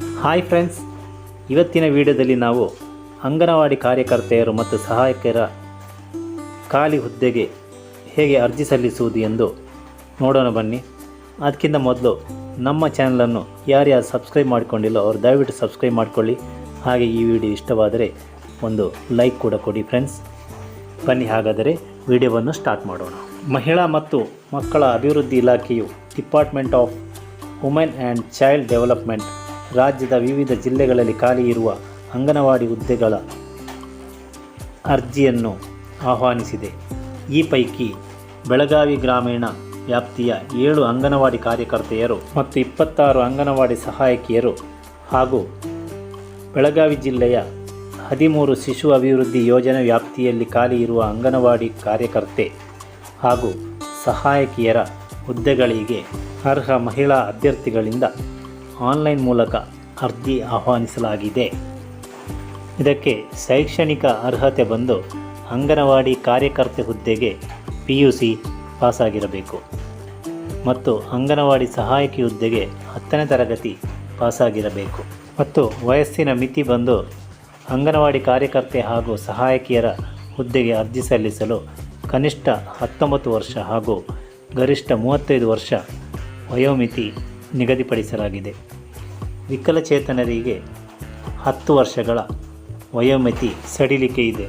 Hi friends ಇವತ್ತಿನ ವಿಡಿಯೋದಲ್ಲಿ ನಾವು ಅಂಗನವಾಡಿ ಕಾರ್ಯಕರ್ತೆಯರು ಮತ್ತು ಸಹಾಯಕರ ಖಾಲಿ ಹುದ್ದೆಗೆ ಹೇಗೆ ಅರ್ಜಿ ಸಲ್ಲಿಸುವುದು ಎಂದು ನೋಡೋಣ ಬನ್ನಿ. ಅದಕ್ಕಿಂತ ಮೊದಲು ನಮ್ಮ ಚಾನಲನ್ನು ಯಾರ್ಯಾರು ಸಬ್ಸ್ಕ್ರೈಬ್ ಮಾಡಿಕೊಂಡಿಲ್ಲ ಅವರು ದಯವಿಟ್ಟು ಸಬ್ಸ್ಕ್ರೈಬ್ ಮಾಡಿಕೊಳ್ಳಿ. ಹಾಗೆ ಈ ವಿಡಿಯೋ ಇಷ್ಟವಾದರೆ ಒಂದು ಲೈಕ್ ಕೂಡ ಕೊಡಿ ಫ್ರೆಂಡ್ಸ್ ಬನ್ನಿ ಹಾಗಾದರೆ ವಿಡಿಯೋವನ್ನು ಸ್ಟಾರ್ಟ್ ಮಾಡೋಣ. ಮಹಿಳಾ ಮತ್ತು ಮಕ್ಕಳ ಅಭಿವೃದ್ಧಿ ಇಲಾಖೆಯು department of women and child development ರಾಜ್ಯದ ವಿವಿಧ ಜಿಲ್ಲೆಗಳಲ್ಲಿ ಖಾಲಿ ಇರುವ ಅಂಗನವಾಡಿ ಹುದ್ದೆಗಳ ಅರ್ಜಿಯನ್ನು ಆಹ್ವಾನಿಸಿದೆ. ಈ ಪೈಕಿ ಬೆಳಗಾವಿ ಗ್ರಾಮೀಣ ವ್ಯಾಪ್ತಿಯ ಏಳು ಅಂಗನವಾಡಿ ಕಾರ್ಯಕರ್ತೆಯರು ಮತ್ತು ಇಪ್ಪತ್ತಾರು ಅಂಗನವಾಡಿ ಸಹಾಯಕಿಯರು ಹಾಗೂ ಬೆಳಗಾವಿ ಜಿಲ್ಲೆಯ ಹದಿಮೂರು ಶಿಶು ಅಭಿವೃದ್ಧಿ ಯೋಜನೆ ವ್ಯಾಪ್ತಿಯಲ್ಲಿ ಖಾಲಿ ಇರುವ ಅಂಗನವಾಡಿ ಕಾರ್ಯಕರ್ತೆ ಹಾಗೂ ಸಹಾಯಕಿಯರ ಹುದ್ದೆಗಳಿಗೆ ಅರ್ಹ ಮಹಿಳಾ ಅಭ್ಯರ್ಥಿಗಳಿಂದ ಆನ್ಲೈನ್ ಮೂಲಕ ಅರ್ಜಿ ಆಹ್ವಾನಿಸಲಾಗಿದೆ. ಇದಕ್ಕೆ ಶೈಕ್ಷಣಿಕ ಅರ್ಹತೆ ಬಂದು ಅಂಗನವಾಡಿ ಕಾರ್ಯಕರ್ತೆ ಹುದ್ದೆಗೆ ಪಿ ಯು ಸಿ ಪಾಸಾಗಿರಬೇಕು ಮತ್ತು ಅಂಗನವಾಡಿ ಸಹಾಯಕಿ ಹುದ್ದೆಗೆ ಹತ್ತನೇ ತರಗತಿ ಪಾಸಾಗಿರಬೇಕು. ಮತ್ತು ವಯಸ್ಸಿನ ಮಿತಿ ಬಂದು ಅಂಗನವಾಡಿ ಕಾರ್ಯಕರ್ತೆ ಹಾಗೂ ಸಹಾಯಕಿಯರ ಹುದ್ದೆಗೆ ಅರ್ಜಿ ಸಲ್ಲಿಸಲು ಕನಿಷ್ಠ ಹತ್ತೊಂಬತ್ತು ವರ್ಷ ಹಾಗೂ ಗರಿಷ್ಠ ಮೂವತ್ತೈದು ವರ್ಷ ವಯೋಮಿತಿ ನಿಗದಿಪಡಿಸಲಾಗಿದೆ. ವಿಕಲಚೇತನರಿಗೆ ಹತ್ತು ವರ್ಷಗಳ ವಯೋಮಿತಿ ಸಡಿಲಿಕೆ ಇದೆ.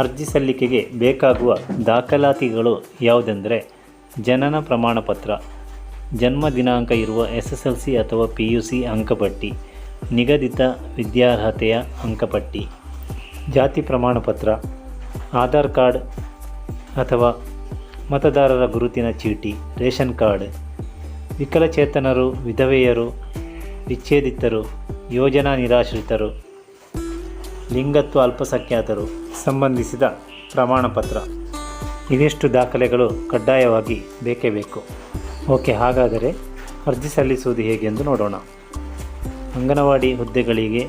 ಅರ್ಜಿ ಸಲ್ಲಿಕೆಗೆ ಬೇಕಾಗುವ ದಾಖಲಾತಿಗಳು ಯಾವುದೆಂದರೆ ಜನನ ಪ್ರಮಾಣಪತ್ರ, ಜನ್ಮ ದಿನಾಂಕ ಇರುವ ಎಸ್ ಎಸ್ ಎಲ್ ಸಿ ಅಥವಾ ಪಿ ಯು ಸಿ ಅಂಕಪಟ್ಟಿ, ನಿಗದಿತ ವಿದ್ಯಾರ್ಹತೆಯ ಅಂಕಪಟ್ಟಿ, ಜಾತಿ ಪ್ರಮಾಣಪತ್ರ, ಆಧಾರ್ ಕಾರ್ಡ್ ಅಥವಾ ಮತದಾರರ ಗುರುತಿನ ಚೀಟಿ, ರೇಷನ್ ಕಾರ್ಡ್ ವಿಕಲಚೇತನರು, ವಿಧವೆಯರು, ವಿಚ್ಛೇದಿತರು, ಯೋಜನಾ ನಿರಾಶ್ರಿತರು, ಲಿಂಗತ್ವ ಅಲ್ಪಸಂಖ್ಯಾತರು ಸಂಬಂಧಿಸಿದ ಪ್ರಮಾಣ ಪತ್ರ. ಇದಿಷ್ಟು ದಾಖಲೆಗಳು ಕಡ್ಡಾಯವಾಗಿ ಬೇಕೇ ಬೇಕು. ಓಕೆ, ಹಾಗಾದರೆ ಅರ್ಜಿ ಸಲ್ಲಿಸುವುದು ಹೇಗೆಂದು ನೋಡೋಣ. ಅಂಗನವಾಡಿ ಹುದ್ದೆಗಳಿಗೆ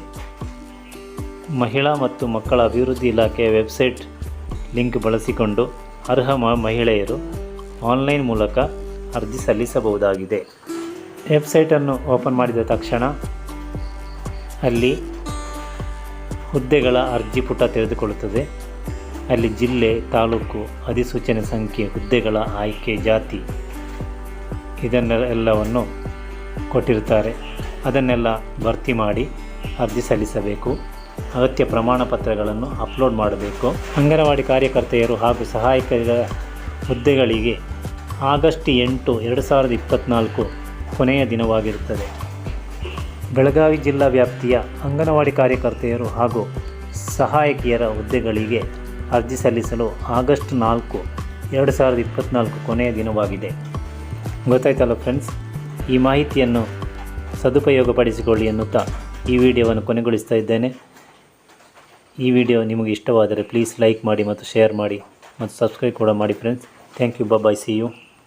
ಮಹಿಳಾ ಮತ್ತು ಮಕ್ಕಳ ಅಭಿವೃದ್ಧಿ ಇಲಾಖೆಯ ವೆಬ್ಸೈಟ್ ಲಿಂಕ್ ಬಳಸಿಕೊಂಡು ಅರ್ಹ ಮಹಿಳೆಯರು ಆನ್ಲೈನ್ ಮೂಲಕ ಅರ್ಜಿ ಸಲ್ಲಿಸಬಹುದಾಗಿದೆ. ವೆಬ್ಸೈಟನ್ನು ಓಪನ್ ಮಾಡಿದ ತಕ್ಷಣ ಅಲ್ಲಿ ಹುದ್ದೆಗಳ ಅರ್ಜಿ ಪುಟ ತೆರೆದುಕೊಳ್ಳುತ್ತದೆ. ಅಲ್ಲಿ ಜಿಲ್ಲೆ, ತಾಲೂಕು, ಅಧಿಸೂಚನೆ ಸಂಖ್ಯೆ, ಹುದ್ದೆಗಳ ಆಯ್ಕೆ, ಜಾತಿ ಇದನ್ನೆಲ್ಲ ಎಲ್ಲವನ್ನು ಅದನ್ನೆಲ್ಲ ಭರ್ತಿ ಮಾಡಿ ಅರ್ಜಿ ಸಲ್ಲಿಸಬೇಕು. ಅಗತ್ಯ ಪ್ರಮಾಣ ಪತ್ರಗಳನ್ನು ಅಪ್ಲೋಡ್ ಮಾಡಬೇಕು. ಅಂಗನವಾಡಿ ಕಾರ್ಯಕರ್ತೆಯರು ಹಾಗೂ ಸಹಾಯಕರ ಹುದ್ದೆಗಳಿಗೆ ಆಗಸ್ಟ್ ಎಂಟು, ಎರಡು ಸಾವಿರದ ಇಪ್ಪತ್ತ್ನಾಲ್ಕು ಕೊನೆಯ ದಿನವಾಗಿರುತ್ತದೆ. ಬೆಳಗಾವಿ ಜಿಲ್ಲಾ ವ್ಯಾಪ್ತಿಯ ಅಂಗನವಾಡಿ ಕಾರ್ಯಕರ್ತೆಯರು ಹಾಗೂ ಸಹಾಯಕಿಯರ ಹುದ್ದೆಗಳಿಗೆ ಅರ್ಜಿ ಸಲ್ಲಿಸಲು ಆಗಸ್ಟ್ ನಾಲ್ಕು, ಎರಡು ಸಾವಿರದ ಇಪ್ಪತ್ತ್ನಾಲ್ಕು ಕೊನೆಯ ದಿನವಾಗಿದೆ. ಗೊತ್ತಾಯ್ತಲ್ಲ ಫ್ರೆಂಡ್ಸ್ ಈ ಮಾಹಿತಿಯನ್ನು ಸದುಪಯೋಗಪಡಿಸಿಕೊಳ್ಳಿ ಎನ್ನುತ್ತಾ ಈ ವಿಡಿಯೋವನ್ನು ಕೊನೆಗೊಳಿಸ್ತಾ ಇದ್ದೇನೆ. ಈ ವಿಡಿಯೋ ನಿಮಗೆ ಇಷ್ಟವಾದರೆ ಪ್ಲೀಸ್ ಲೈಕ್ ಮಾಡಿ ಮತ್ತು ಶೇರ್ ಮಾಡಿ ಮತ್ತು ಸಬ್ಸ್ಕ್ರೈಬ್ ಕೂಡ ಮಾಡಿ friends thank you bye see you